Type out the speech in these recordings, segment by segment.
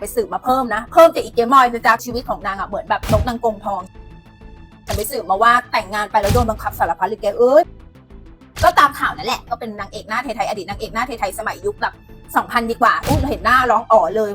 ไปสืบมาเพิ่มนะ เพิ่มจากอีกเกมอยนะจากชีวิตของนางอะเหมือนแบบนกนางกงทองฉันไปสืบมาว่าแต่งงานไปแล้วโดนบังคับสารพัดเลยแกเอ้ยก็ตามข่าวนั่นแหละก็เป็นนางเอกหน้าไทยๆอดีตนางเอกหน้าไทยๆสมัยยุคแบบ2000 ดีกว่าอุ้ยเห็นหน้าร้องอ๋อเลย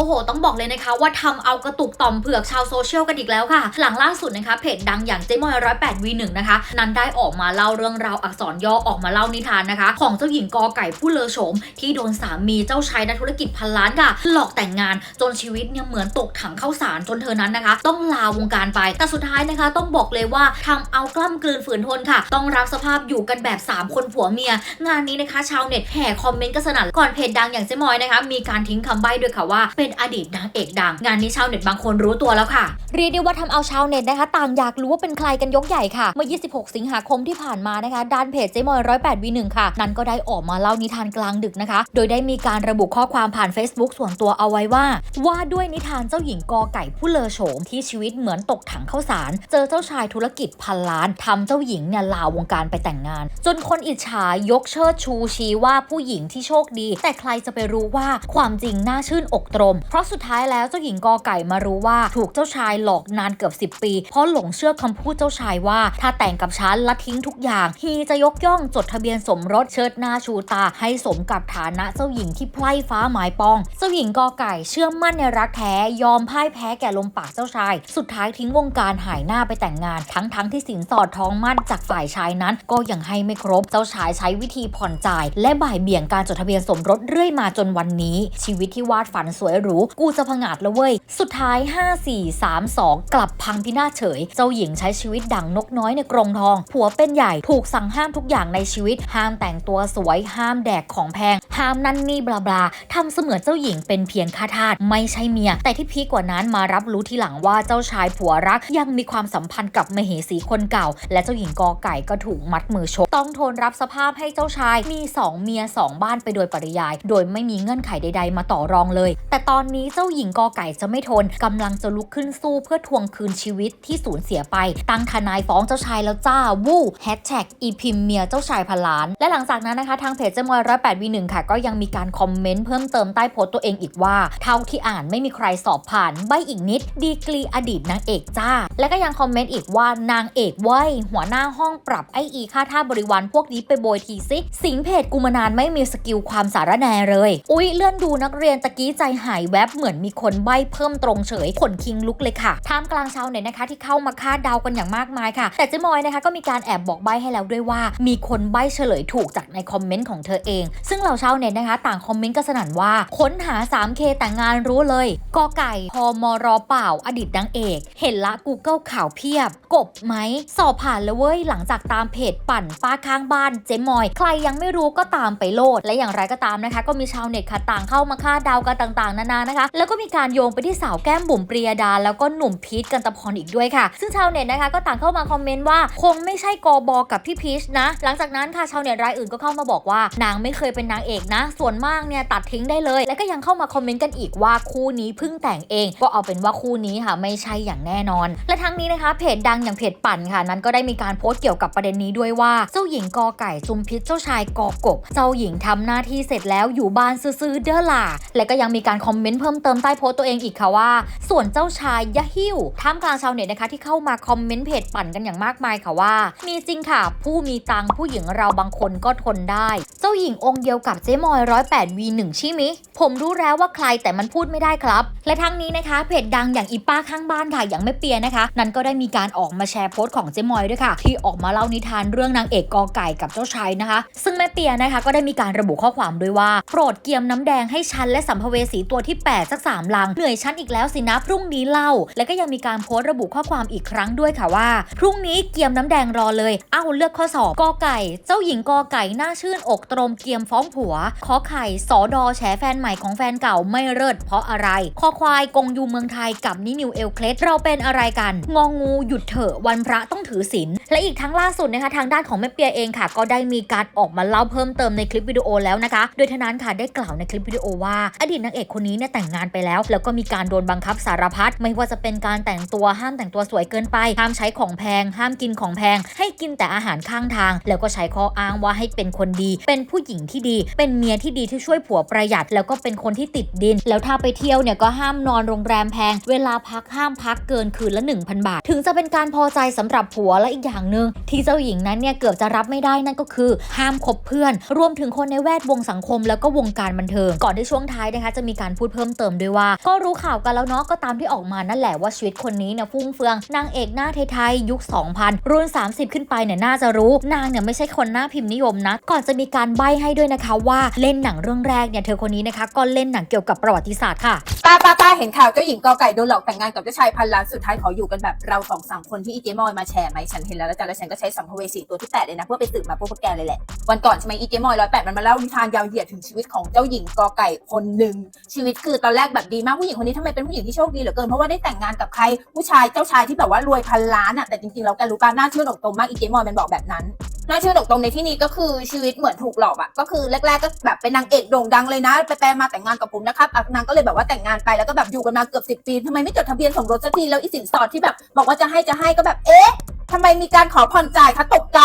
โอ้โห ต้องบอกเลยนะคะว่าทำเอากระตุกต่อมเผือกชาวโซเชียลกันอีกแล้วค่ะ หลังล่าสุดนะคะเพจดังอย่างเจมอยร้อยแปดวีหนึ่งนะคะ นั้นได้ออกมาเล่าเรื่องราวอักษรย่อออกมาเล่านิทานนะคะ ของเจ้าหญิงกอไก่ผู้เลอโฉม ที่โดนสามีเจ้าชายนักธุรกิจพันล้านค่ะ หลอกแต่งงานจนชีวิตเนี่ยเหมือนตกถังเข้าสารจนเธอนั้นนะคะ ต้องลาวงการไป แต่สุดท้ายนะคะ ต้องบอกเลยว่าทำเอากล้ำกลืนฝืนทนค่ะ ต้องรับสภาพอยู่กันแบบ 3 คนผัวเมีย งานนี้นะคะ ชาวเน็ตแห่คอมเมนต์กันสนั่นก่อนเพจดังอย่างเจมอยนะคะ มีการทิ้งคำใบ้ด้วยค่ะว่าเป็นอดีตนางเอกดัง งานนี้ชาวเน็ตบางคนรู้ตัวแล้วค่ะ เรียกได้ว่าทำเอาชาวเน็ตนะคะ ต่างอยากรู้ว่าเป็นใครกันยกใหญ่ค่ะ เมื่อ 26 สิงหาคมที่ผ่านมานะคะด้านเพจเจมอยร้อยแปดวีหนึ่งค่ะ นั้นก็ได้ออกมาเล่านิทานกลางดึกนะคะ โดยได้มีการระบุข้อความผ่าน Facebook ส่วนตัวเอาไว้ว่า ว่าด้วยนิทานเจ้าหญิงกอไก่ผู้เลอโฉมที่ชีวิตเหมือนตกถังข้าวสาร เจอเจ้าชายธุรกิจพันล้านทำเจ้าหญิงเนี่ยลาวงการไปแต่งงาน จนคนอิจฉายกเชิดชูชี้ว่าผู้หญิงที่โชคดี แต่ใครจะไปรู้ว่าความจริงน่าชื่นอกตรมเพราะสุดท้ายแล้วเจ้าหญิงกอไก่มารู้ว่าถูกเจ้าชายหลอกนานเกือบ 10 ปี เพราะหลงเชื่อคำพูดเจ้าชายว่า ถ้าแต่งกับฉันละทิ้งทุกอย่างฮีจะยกย่องจดทะเบียนสมรสเชิดหน้าชูตา ให้สมกับฐานะเจ้าหญิงที่ไพร่ฟ้าหมายปอง เจ้าหญิงกอไก่เชื่อมั่นในรักแท้ยอมพ่ายแพ้แก่ลมปากเจ้าชาย สุดท้ายทิ้งวงการหายหน้าไปแต่งงาน ทั้งทั้งๆที่สินสอดท้องมั่นจากฝ่ายชายนั้น ก็ยังให้ไม่ครบเจ้าชายใช้วิธีผ่อนจ่าย และบ่ายเบี่ยงการจดทะเบียนสมรสเรื่อยมาจนวันนี้ ชีวิตที่วาดฝันสวยหรูกูจะผงาดละเว้ย สุดท้าย 5 4 3 2 กลับพังพินาศเฉย เจ้าหญิงใช้ชีวิตดั่งนกน้อยในกรงทอง ผัวเป็นใหญ่ถูกสั่งห้ามทุกอย่างในชีวิต ห้ามแต่งตัวสวยห้ามแดกของแพง ห้ามนั่นนี่บลาบลาทำเสมือนเจ้าหญิงเป็นเพียงข้าทาสไม่ใช่เมีย แต่ที่พีกว่านั้นมารับรู้ทีหลังว่าเจ้าชายผัวรักยังมีความสัมพันธ์กับมเหสีคนเก่า และเจ้าหญิงกอไก่ก็ถูกมัดมือชกต้องทนรับสภาพให้เจ้าชายมีสองเมียสองบ้านไปโดยปริยาย โดยไม่มีเงื่อนไขใด ๆ มาต่อรองเลย แต่ตอนนี้เจ้าหญิงกอไก่จะไม่ทนกำลังจะลุกขึ้นสู้เพื่อทวงคืนชีวิตที่สูญเสียไป ตั้งทนายฟ้องเจ้าชายแล้วจ้าวู้แฮชแท็กอีพิมเมียเจ้าชายพันล้าน และหลังจากนั้นนะคะทางเพจเจมอยร้อยแปดวีหนึ่งค่ะก็ยังมีการคอมเมนต์เพิ่มเติมใต้โพสต์ตัวเองอีกว่า เท่าที่อ่านไม่มีใครสอบผ่านใบอีกนิด ดีกรีอดีตนางเอกจ้า และก็ยังคอมเมนต์อีกว่านางเอกเว้ยหัวหน้าห้องปรับไออีค่าท่าบริวารพวกนี้ไปโบยทีซิสิงเพจกูมานานไม่มีสกิลความสารแนเลย อุ๊ยเลื่อนดูนักเรียนตะกี้ใจหายแวบเหมือนมีคนใบเพิ่มตรงเฉยขนคิงลุกเลยค่ะท่ามกลางชาวเน็ตนะคะ ที่เข้ามาคาดเดากันอย่างมากมายค่ะ แต่เจ๊มอยนะคะก็มีการแอบบอกใบให้แล้วด้วยว่า มีคนใบเฉลยถูกจากในคอมเมนต์ของเธอเอง ซึ่งเหล่าชาวเน็ตนะคะ ต่างคอมเมนต์กันสนั่นว่าค้นหา 3K แต่งงานรู้เลยกอไก่พอมรอเปล่า อดีตนางเอก เห็นละ Google ข่าวเพียบ กบไหม สอบผ่านแล้วเว้ย หลังจากตามเพจปั่นป้าข้างบ้านเจมอย ใครยังไม่รู้ก็ตามไปโลด และอย่างไรก็ตามนะคะ ก็มีชาวเน็ตค่ะต่างเข้ามาคาดเดากันต่างๆ นานานะคะ แล้วก็มีการโยงไปที่สาวแก้มบุ๋มปรียดา แล้วก็หนุ่มพีทกันตะพรอีกด้วยค่ะ ซึ่งชาวเน็ตนะคะก็ต่างเข้ามาคอมเมนต์ว่าคงไม่ใช่กอบอกับพี่พีชนะ หลังจากนั้นค่ะชาวเน็ตรายอื่นก็เข้ามาบอกว่านางไม่เคยเป็นนางเอกนะ ส่วนมากเนี่ยตัดทิ้งได้เลย และก็ยังเข้ามาคอมเมนต์กันอีกว่าคู่นี้เพิ่งแต่งเอง ก็เอาเป็นว่าคู่นี้ค่ะไม่ใช่อย่างแน่นอน และทั้งนี้นะคะเพจดังอย่างเพจปั่นค่ะนั้นก็ได้มีการโพสต์เกี่ยวกับประเด็นนี้ด้วยว่าเจ้าหญิงกอไก่จุมพิษเจ้าชายกอกบ เจ้าหญิงทำหน้าที่เสร็จแล้วอยู่บ้านซื้อเด้อล่ะและก็ยังมีการคอมเมนต์เพิ่มเติมใต้โพสต์ตัวเองอีกค่ะว่า ส่วนเจ้าชายยะหิ้วท่ามกลางชาวเน็ตนะคะที่เข้ามาคอมเมนต์เพจปั่นกันอย่างมากมายค่ะว่า มีจริงค่ะ ผู้มีตังผู้หญิงเราบางคนก็ทนได้ เจ้าหญิงองค์เดียวกับเจมอยร้อยแปดวีหนึ่งใช่ไหม ผมรู้แล้วว่าใครแต่มันพูดไม่ได้ครับ และทั้งนี้นะคะ เพจดังอย่างอีป้าข้างบ้านค่ะอย่างแม่เปียนะคะ นั้นก็ได้มีการออกมาแชร์โพสต์ของเจมอยด้วยค่ะ ที่ออกมาเล่านิทานเรื่องนางเอกกอไก่กับเจ้าชายนะคะ ซึ่งแม่เปียนะคะก็ได้มีการระบุข้อความด้วยว่าโปรดเกียมน้ำแดงให้ฉันและสัมภเวสีตัวที่8สักสามลังเหนื่อยฉันอีกแล้วสินะพรุ่งนี้เล่า และก็ยังมีการโพสต์ระบุข้อความอีกครั้งด้วยค่ะว่า พรุ่งนี้เกียมน้ำแดงรอเลยเอ้าเลือกข้อสอบกอไก่ เจ้าหญิงกอไก่หน้าชื่นอกตรมเกียมฟ้องผัวขอไข่สอดอแฉแฟนใหม่ของแฟนเก่าไม่เลิศเพราะอะไร คอควายกงยูเมืองไทยกับนินิวเอลเคลสเราเป็นอะไรกัน งองูหยุดเถอะวันพระต้องถือศีลและอีกทั้งล่าสุดนะคะทางด้านของแม่เปียเองค่ะ ก็ได้มีการออกมาเล่าเพิ่มเติมในคลิปวิดีโอแล้วนะคะ โดยท่านั้นค่ะได้กล่าวในคลิปวิดีโอว่า อดีตนางเอกคนนี้เนี่ยแต่งงานไปแล้ว แล้วก็มีการโดนบังคับสารพัดไม่ว่าจะเป็นการแต่งตัวห้ามแต่งตัวสวยเกินไป ห้ามใช้ของแพง ห้ามกินของแพง ให้กินแต่อาหารข้างทาง แล้วก็ใช้ข้ออ้างว่าให้เป็นคนดี เป็นผู้หญิงที่ดี เป็นเมียที่ดีที่ช่วยผัวประหยัด แล้วก็เป็นคนที่ติดดิน แล้วถ้าไปเที่ยวเนี่ยก็ห้ามนอนโรงแรมแพง เวลาพักห้ามพักเกินคืนละ 1,000 บาท ถึงจะเป็นการพอใจสำหรับผัวและอีกอย่างหนึ่งที่เจ้าหญิงนั้นเนี่ยเกือบจะรับไม่ได้นั่นก็คือ ห้ามคบเพื่อน รวมถึงคนในแวดวงสังคม แล้วก็วงการบันเทิง ก่อนที่ช่วงท้ายนะคะจะมีการพูดเพิ่มเติมด้วยว่า ก็รู้ข่าวกันแล้วเนาะก็ตามที่ออกมานั่นแหละว่าชีวิตคนนี้เนี่ยฟุ่งเฟืองนางเอกหน้าไทยๆยุค 2000 รุ่น 30 ขึ้นไปเนี่ยน่าจะรู้ นางเนี่ยไม่ใช่คนหน้าพิมพ์นิยมนะ ก่อนจะมีการใบ้ให้ด้วยนะคะว่าเล่นหนังเรื่องแรกเนี่ยเธอคนนี้นะคะก็เล่นหนังเกี่ยวกับประวัติศาสตร์ค่ะ ป้าป้าป้าเห็นข่าวเจ้าหญิงกอไก่โดนหลอกแต่งงานกับเจ้าชายพันล้านสุดท้ายขออยู่กันแบบเราสองสามคนที่อีเจมอยมาแชร์ไหมฉันเห็นแล้วแล้วจ้ะแล้วฉันก็ใช้สัมภเวสีตัวที่แปดเลยนะเพื่อไปสืบมาพวกพวกแกเลยแหละวันก่อนใช่ไหมอีเจมอยร้อยแปดมันมาเล่านิทานยาวเหยียดถึงชีวิตของเจ้าหญิงกอไก่คนหนึ่งชีวิตคือตอนแรกแบบดีมากผู้หญิงคนนี้ทำไมเป็นผู้หญิงที่โชคดีเหลือเกินเพราะว่าได้แต่งงานกับใครผู้ชายเจ้าชายที่แบบว่ารวยพันล้านอะแต่จริงๆแล้วแกรู้ป่ะน่าเชื่อหนกตรงมากอีเจมอยมันบอกแบบนั้น น่าเชื่อกตรงในที่นี้ก็คือชีวิตเหมือนถูกหลอกอะก็คือแรกๆก็แบบเป็นนางเอกโด่งดังเลยนะ ไปแปลมาแต่งงานกับผมนะครับอะนางก็เลยแบบว่าแต่งงานไปแล้วก็แบบอยู่กันมาเกือบสิบปีทำไมไม่จดทะเบียนสมรสสักทีแล้วอีสินสอดที่แบบบอกว่าจะให้จะให้ก็แบบเอ๊ะทำไมมีการขอผ่อนจ่ายคะตกใจ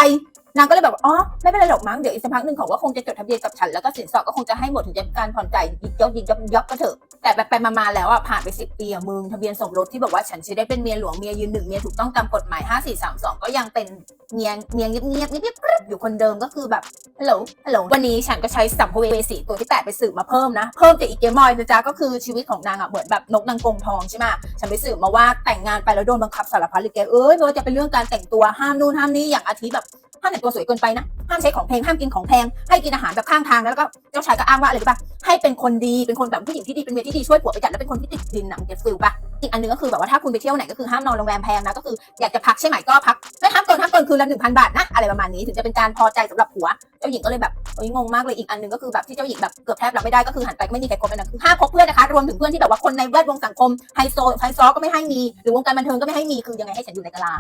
นางก็เลยแบบอ๋อไม่เป็นไรหรอกมั้งเดี๋ยวอีกสักพักหนึ่งเขาก็คงจะจดทะเบียนกับฉันแล้วก็สินสอดก็คงจะให้หมดถึงจะการผ่อนจ่ายยิบยกยิบยกยกก็เถอะแต่ไปไปมาๆแล้วอะผ่านไปสิปีอะมึงทะเบียนสมรสที่บอกว่าฉันจะได้เป็นเมียหลวงเมียยืนหนึ่งเมียถูกต้องตามกฎหมายห้าสี่สามสองก็ยังเป็นเมียเมียเงียบเงียบเงียบอยู่คนเดิมก็คือแบบฮัลโหลฮัลโหลวันนี้ฉันก็ใช้สัมภเวสีตัวที่แปดไปสืบมาเพิ่มนะเพิ่มจากอีเกมอยนะจ๊ะก็คือชีวิตของนางอะเหมือนแบบนกนางกงทองใช่ไหมฉันไปสืบมาว่าแต่งงานไปแล้วโดนบังคับสารพัดเลยแกเอ้ยไม่ว่าจะเป็นเรื่องการแต่งตัวห้ามนู่นห้ามนี่อย่างอาทิแบบ ห้ามแต่งตัวสวยเกินไปนะห้ามใช้ของแพงห้ามกินของแพงให้กินอาหารแบบข้างทางแล้วก็เจ้าชายก็อ้างว่าอะไรรู้ป่ะให้เป็นคนดีเป็นคนแบบผู้หญิงที่ดีเป็นเมียที่ดีช่วยผัวไประหยัดแล้วเป็นคนที่ติดดินหนังเก็ตฟิลป่ะอีกอันหนึงก็คือแบบว่าถ้าคุณไปเที่ยวไหนก็คือห้ามนอนโรงแรมแพงนะก็คืออยากจะพักใช่ไหมก็พักไม่ห้ามเกินห้ามเกินคืนละหนึ่งพันบาทนะอะไรประมาณนี้ถึงจะเป็นการพอใจสำหรับผัวเจ้าหญิงก็เลยแบบเอ้ยงงมากเลยอีกอันหนึ่งก็คือแบบที่เจ้าหญิงแบบเกือบแทบรับไม่ได้ก็คือหันไปไม่มีใครคบเลยนะคือห้ามคบเพื่อนนะคะรวมถึงเพื่อนที่แบบว่าคนในแวดวงสังคมไฮโซไฮซอก็ไม่ให้มีหรือวงการบันเทิงก็ไม่ให้มีคือยังไงให้ฉันอยู่ในกะลา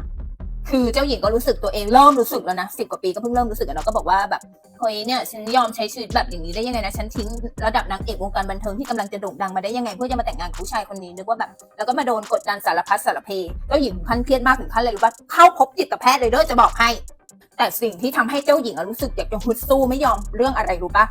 คือเจ้าหญิงก็รู้สึกตัวเองเริ่มรู้สึกแล้วนะสิบกว่าปีก็เพิ่งเริ่มรู้สึกอะเนาะก็บอกว่าแบบเฮ้ยเนี่ยฉันยอมใช้ชีวิตแบบอย่างนี้ได้ยังไงนะฉันทิ้งระดับนางเอกวงการบันเทิงที่กำลังจะโด่งดังมาได้ยังไงเพื่อจะมาแต่งงานกับผู้ชายคนนี้นึกว่าแบบแล้วก็มาโดนกดดันสารพัดสารเพเจ้าหญิงถึงขั้นเครียดมากถึงขั้นเลยรู้ว่าเข้าพบจิตแพทย์เลยด้อจะบอกให้ แต่สิ่งที่ทำให้เจ้าหญิงรู้สึกอยากจะฮึดสู้ไม่ยอมเรื่องอะไรรู้ปะ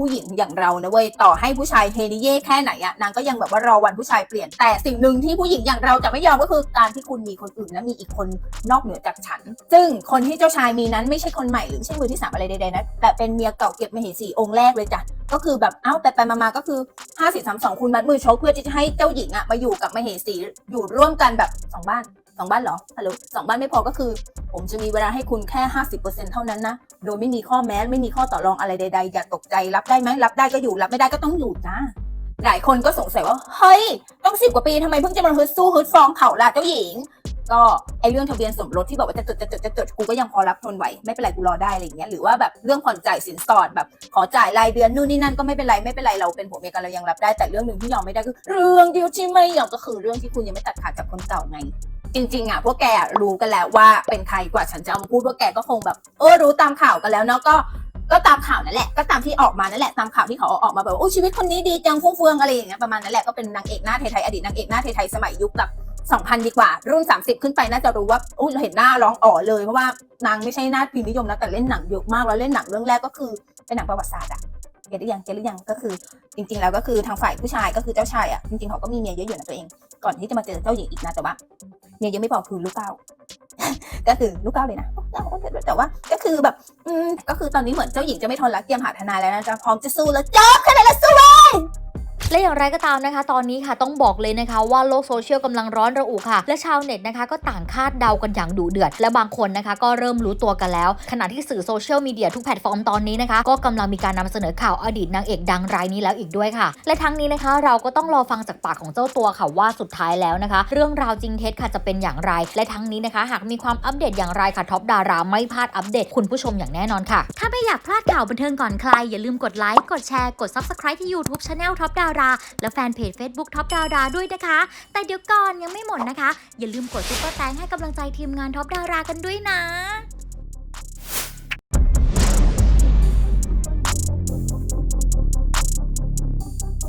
ผู้หญิงอย่างเรานะเว้ยต่อให้ผู้ชายเฮนิเย่แค่ไหนอะนางก็ยังแบบว่ารอวันผู้ชายเปลี่ยนแต่สิ่งหนึ่งที่ผู้หญิงอย่างเราจะไม่ยอมก็คือการที่คุณมีคนอื่นและมีอีกคนนอกเหนือจากฉัน ซึ่งคนที่เจ้าชายมีนั้นไม่ใช่คนใหม่หรือไม่ใช่มือที่สามอะไรใดๆนะแต่เป็นเมียเก่าเก็บมเหสีองค์แรกเลยจ้ะก็คือแบบเอ้าไปไปมาๆก็คือห้าสี่สามสองคุณมัดมือชกเพื่อที่จะให้เจ้าหญิงอะมาอยู่กับมเหสีอยู่ร่วมกันแบบสองบ้าน สองบ้านเหรอฮัลโหลสองบ้านไม่พอก็คือ ผมจะมีเวลาให้คุณแค่50%เปอร์เซ็นเท่านั้นนะ โดยไม่มีข้อแม้ไม่มีข้อต่อรองอะไรใดๆ อย่าตกใจรับได้ไหมรับได้ก็อยู่รับไม่ได้ก็ต้องอยู่จ้าหลายคนก็สงสัยว่า เฮ้ย ต้องสิบกว่าปีทำไมเพิ่งจะมาฮึดสู้ฮึดฟ้องเขาล่ะเจ้าหญิง ก็ไอเรื่องทะเบียนสมรสที่บอกว่าจะจดจะจดจะจดกูก็ยังพอรับทนไหวไม่เป็นไรกูรอได้อะไรอย่างเงี้ยหรือว่าแบบเรื่องผ่อนจ่ายสินสอดแบบ ขอจ่ายรายเดือนนู่นนี่นั่นก็ไม่เป็นไรไม่เป็นไรเราเป็นผัวเมียกันเรายังรับได้แต่เรื่องหนึ่งที่ยอมไม่ได้คือเรื่องเดียวที่ไม่ยอมก็คือเรื่องที่คุณยังไม่ตัดขาดจากคนเก่าไง จริงๆอะพวกแกรู้กันแล้วว่าเป็นใครกว่าฉันจะเอามาพูดพวกแกก็คงแบบ เออรู้ตามข่าวกันแล้วเนาะก็ก็ตามข่าวนั่นแหละก็ตามที่ออกมานั่นแหละตามข่าวที่เขาออกมาแบบโอ้ชีวิตคนนี้ดีจังฟุ้งเฟืองอะไรอย่างเงี้ยประมาณนั้นแหละก็เป็นนางเอกหน้าไทยๆอดีตนางเอกหน้าไทยๆสมัยยุคแบบ2,000 ดีกว่า รุ่น 30 ขึ้นไปน่าจะรู้ว่าอุ้ยเราเห็นหน้าร้องอ๋อเลยเพราะว่านางไม่ใช่หน้าพิมพ์นิยมนะแต่เล่นหนังเยอะมากแล้วเล่นหนังเรื่องแรกก็คือเป็นหนังประวัติศาสตร์อะเก็ตหรือยังเก็ตหรือยังก็คือ จริง ๆ แล้วก็คือทางฝ่ายผู้ชายก็คือเจ้าชายอะจริงๆเขาก็มีเมียเยอะอยู่นะตัวเองก่อนที่จะมาเจอเจ้าหญิงอีกนะแต่ว่า เมียยังไม่บอกคือลูกเก้าก็คือลูกเก้าเลยนะแต่ว่าก็คือแบบ อืมก็คือตอนนี้เหมือนเจ้าหญิงจะไม่ทนรักเตรียมหาทนายแล้วนะจะพร้อมจะสู้แล้วจบแค่นั้นละสู้เลย และอย่างไรก็ตามนะคะ ตอนนี้ค่ะต้องบอกเลยนะคะว่าโลกโซเชียลกำลังร้อนระอุค่ะ และชาวเน็ตนะคะก็ต่างคาดเดากันอย่างดุเดือด และบางคนนะคะก็เริ่มรู้ตัวกันแล้ว ขณะที่สื่อโซเชียลมีเดียทุกแพลตฟอร์มตอนนี้นะคะ ก็กำลังมีการนำเสนอข่าวอดีตนางเอกดังรายนี้แล้วอีกด้วยค่ะ และทั้งนี้นะคะ เราก็ต้องรอฟังจากปากของเจ้าตัวค่ะว่าสุดท้ายแล้วนะคะ เรื่องราวจริงเท็จค่ะจะเป็นอย่างไร และทั้งนี้นะคะ หากมีความอัปเดตอย่างไรค่ะท็อปดาราไม่พลาดอัปเดตคุณผู้ชมอย่างแน่นอนค่ะ ถ้าไม่อยากพลาดข่าวบันเทิงก่อนใครอย่าลืมกดไลค์กดแชร์กด subscribe ที่ YouTube Channel ท็อปดาราและแฟนเพจ Facebook ท็อปดาราด้วยนะคะ แต่เดี๋ยวก่อนยังไม่หมดนะคะ อย่าลืมกดซุปเปอร์แตงให้กำลังใจทีมงานท็อปดารากันด้วยนะ